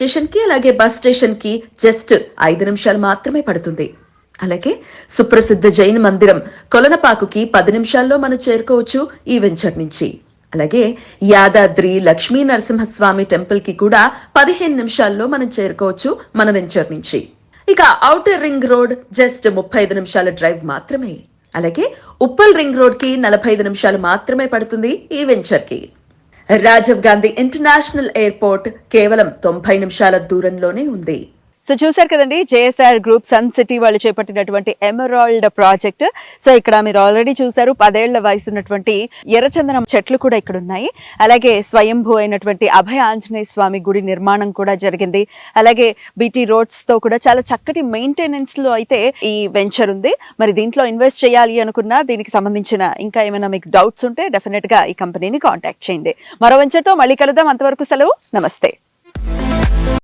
స్టేషన్కి అలాగే బస్ స్టేషన్కి జస్ట్ ఐదు నిమిషాలు మాత్రమే పడుతుంది. అలాగే సుప్రసిద్ధ జైన్ మందిరం కొలనపాకుకి పది నిమిషాల్లో మనం చేరుకోవచ్చు ఈ వెంచర్ నుంచి. అలాగే యాదాద్రి లక్ష్మీ నరసింహస్వామి టెంపుల్కి కూడా పదిహేను నిమిషాల్లో మనం చేరుకోవచ్చు మన వెంచర్ నుంచి. ఇక ఔటర్ రింగ్ రోడ్ జస్ట్ ముప్పై ఐదు నిమిషాల డ్రైవ్ మాత్రమే. అలాగే ఉప్పల్ రింగ్ రోడ్కి నలభై ఐదు నిమిషాలు మాత్రమే పడుతుంది ఈ వెంచర్కి రాజీవ్ గాంధీ ఇంటర్నేషనల్ ఎయిర్పోర్ట్ కేవలం తొంభై నిమిషాల దూరంలోనే ఉంది. సో చూసారు కదండి జేఎస్ఆర్ గ్రూప్ సన్ సిటీ వాళ్ళు చేపట్టినటువంటి ఎమరాల్డ్ ప్రాజెక్ట్ సో ఇక్కడ మీరు ఆల్రెడీ చూసారు పదేళ్ళ వయసు ఉన్నటువంటి ఎర్రచందనం చెట్లు కూడా ఇక్కడ ఉన్నాయి. అలాగే స్వయంభూ అయినటువంటి అభయ ఆంజనేయ స్వామి గుడి నిర్మాణం కూడా జరిగింది. అలాగే బీటీ రోడ్స్తో కూడా చాలా చక్కటి మెయింటెనెన్స్లో అయితే ఈ వెంచర్ ఉంది. మరి దీంట్లో ఇన్వెస్ట్ చేయాలి అనుకున్నా దీనికి సంబంధించిన ఇంకా ఏమైనా మీకు డౌట్స్ ఉంటే డెఫినెట్గా ఈ కంపెనీని కాంటాక్ట్ చేయండి. మరో వెంచర్తో మళ్ళీ కలుద్దాం. అంతవరకు సెలవు. నమస్తే.